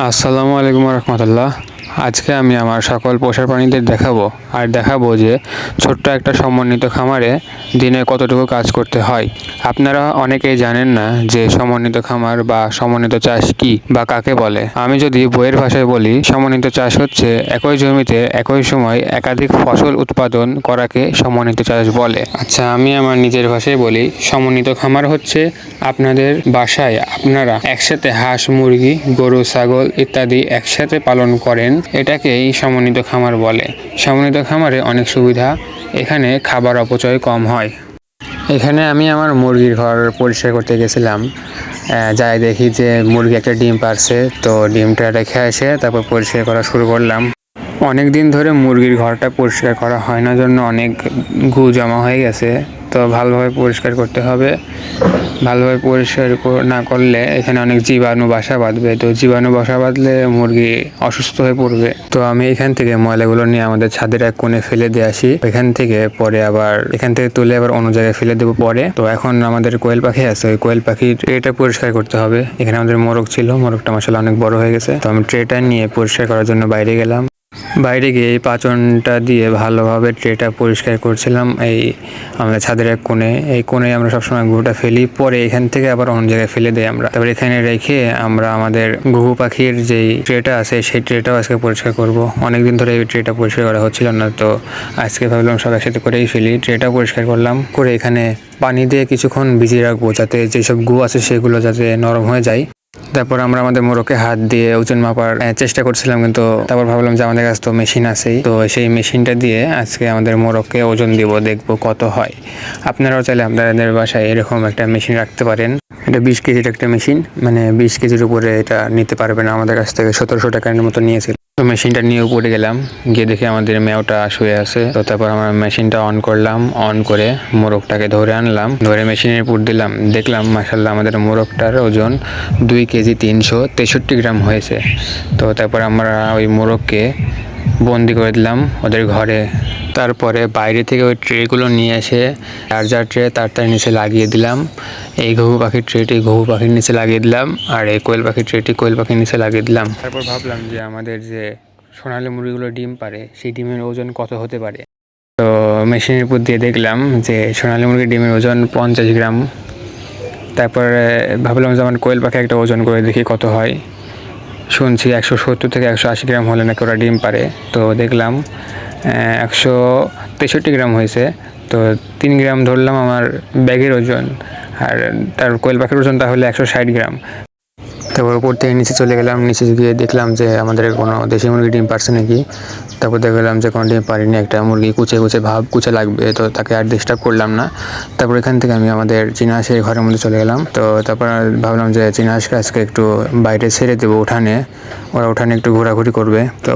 আসসালামু আলাইকুম রহমতুল্লাহ। আজকে আমি আমার সকল পোষা প্রাণীদের দেখাবো। আর দেখাবো যে ছোট্ট একটা সমন্বিত খামারে দিনে কতটুকু কাজ করতে হয়? আপনারা অনেকেই জানেন না যে সমন্বিত খামার বা সমন্বিত চাষ কি বা কাকে বলে। আমি যদি বইয়ের ভাষায় বলি, সমন্বিত চাষ হচ্ছে একই জমিতে একই সময় একাধিক ফসল উৎপাদন করাকে সমন্বিত চাষ বলে। আচ্ছা আমি আমার নিজের ভাষায় বলি, সমন্বিত খামার হচ্ছে আপনাদের বাসায় আপনারা একসাথে হাঁস, মুরগি, গরু, ছাগল ইত্যাদি একসাথে পালন করেন, এটাকেই সমন্বিত খামার বলে। সমন্বিত খামারে অনেক সুবিধা এখানে খাবার অপচয় কম হয়। এখানে আমি আমার মুরগির ঘর পরিষ্কার করতে গেছিলাম। যাই দেখি যে মুরগি একটা ডিম পারছে, তো ডিমটা রেখে এসে তারপর পরিষ্কার করা শুরু করলাম। অনেক দিন ধরে মুরগির ঘরটা পরিষ্কার করা হয় না, জন্য অনেক গু জমা হয়ে গেছে। তো ভালোভাবে পরিষ্কার করতে হবে। ভালোভাবে পরিষ্কার না করলে এখানে অনেক জীবাণু বাসা বাঁধবে। তো জীবাণু বাসা বাঁধলে মুরগি অসুস্থ হয়ে পড়বে। তো আমি এখান থেকে ময়লাগুলো নিয়ে আমাদের ছাদের এক কোণে ফেলে দিয়ে আসি। এখান থেকে পরে আবার এখান থেকে তুলে আবার অন্য জায়গায় ফেলে দেবো পরে। তো এখন আমাদের কোয়েল পাখি আছে, ওই কোয়েল পাখির ট্রেটা পরিষ্কার করতে হবে। এখানে আমাদের মোরগ ছিল, মোরগটা মশলা অনেক বড় হয়ে গেছে। তো আমি ট্রেটা নিয়ে পরিষ্কার করার জন্য বাইরে গেলাম। বাইরে গিয়ে এই পাচনটা দিয়ে ভালোভাবে ট্রেটা পরিষ্কার করছিলাম। এই আমাদের ছাদের এক কোণে, এই কোণে আমরা সবসময় গুহুটা ফেলি, পরে এখান থেকে আবার অন্য জায়গায় ফেলে দিই আমরা। তারপর এখানে রেখে আমরা আমাদের ঘুঘু পাখির যেই ট্রেটা আছে, সেই ট্রেটাও আজকে পরিষ্কার করব। অনেকদিন ধরে এই ট্রেটা পরিষ্কার করা হচ্ছিল না, তো আজকে ভাবলাম সব একসাথে করেই ফেলি। ট্রেটাও পরিষ্কার করলাম, করে এখানে পানি দিয়ে কিছুক্ষণ ভিজিয়ে রাখব, যাতে যেসব গু আছে সেগুলো যাতে নরম হয়ে যায়। তারপর আমরা আমাদের মোরকে হাত দিয়ে ওজন মাপার চেষ্টা করছিলাম, কিন্তু তারপর ভাবলাম যে আমাদের কাছে তো মেশিন আছেই। তো সেই মেশিনটা দিয়ে আজকে আমাদের মোরককে ওজন দিব, দেখব কত হয়। আপনারাও চাইলে আপনাদের বাসায় এরকম একটা মেশিন রাখতে পারেন। এটা বিশ কেজির একটা মেশিন মানে বিশ কেজির উপরে এটা নিতে পারবেন। আমাদের কাছ থেকে সতেরোশো টাকার মতো নিয়েছিল। তো মেশিনটা নিয়ে উপরে গেলাম। গিয়ে দেখি আমাদের মেয়েটা শুয়ে আছে। তো তারপর আমরা মেশিনটা অন করলাম। অন করে মোরগটাকে ধরে আনলাম। ধরে মেশিনের উপর দিলাম। দেখলাম মাসাল্লাহ আমাদের মোরগটার ওজন দুই কেজি তিনশো তেষট্টি গ্রাম হয়েছে। তো তারপর আমরা ওই মোরগকে বন্দি করে দিলাম। ওদের ঘরে তারপরে বাইরে থেকে ওই ট্রেগুলো নিয়ে এসে চার্জার ট্রে তার তার নিচে লাগিয়ে দিলাম। এই ঘুঘু পাখির ট্রেটি ঘুঘু পাখির নিচে লাগিয়ে দিলাম আর এই কোয়েল পাখির ট্রেটি কোয়েল পাখির নিচে লাগিয়ে দিলাম। তারপর ভাবলাম যে আমাদের যে সোনালী মুরগিগুলো ডিম পারে, সেই ডিমের ওজন কত হতে পারে? তো মেশিনের উপর দিয়ে দেখলাম যে সোনালী মুরগির ডিমের ওজন পঞ্চাশ গ্রাম। তারপরে ভাবলাম যে আমার কোয়েল পাখি একটা ওজন করে দেখি কত হয়। শুনছি একশো সত্তর থেকে একশো আশি গ্রাম হলে নাকি ওরা ডিম পারে। তো দেখলাম একশো তেষট্টি গ্রাম হয়েছে। তো তিন গ্রাম ধরলাম আমার ব্যাগের ওজন, আর তার কোয়েল পাখির ওজন তাহলে একশো ষাট গ্রাম। তারপর উপর থেকে নিচে চলে গেলাম, নিচে গিয়ে দেখলাম যে আমাদের কোনো দেশি মুরগি ডিম পারছে নাকি? তারপর দেখলাম যে কোনো ডিম পারিনি, একটা মুরগি কুচে কুচে ভাব কুচে লাগবে, তো তাকে আর ডিস্টার্ব করলাম না। তারপর এখান থেকে আমি আমাদের চীনা হাঁসের ঘরের মধ্যে চলে গেলাম। তো তারপর ভাবলাম যে চীনা হাঁসকে আজকে একটু বাইরে ছেড়ে দেবো উঠানে, ওরা উঠানে একটু ঘোরাঘুরি করবে। তো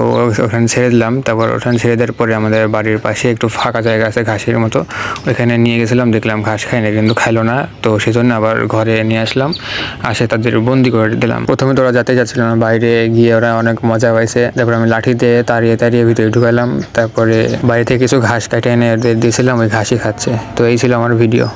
ওখানে ছেড়ে দিলাম, তারপর ওখানে ছেড়ে দেওয়ার পরে আমাদের বাড়ির পাশে একটু ফাঁকা জায়গা আছে ঘাসের মতো, ওইখানে নিয়ে গেছিলাম, দেখলাম ঘাস খায় না, কিন্তু খাইলো না। তো সেজন্য আবার ঘরে নিয়ে আসলাম, আসে তাদের বন্দি করে দিলাম প্রথমে তো ওরা যাতে যাচ্ছিল না, বাইরে গিয়ে ওরা অনেক মজা পাইছে। তারপর আমি লাঠি দিয়ে তাড়িয়ে তাড়িয়ে ভিতরে ঢুকালাম, তারপরে বাইরে থেকে কিছু ঘাস কাটে এনে দিয়েছিলাম, ওই ঘাসই খাচ্ছে। তো এই ছিল আমার ভিডিও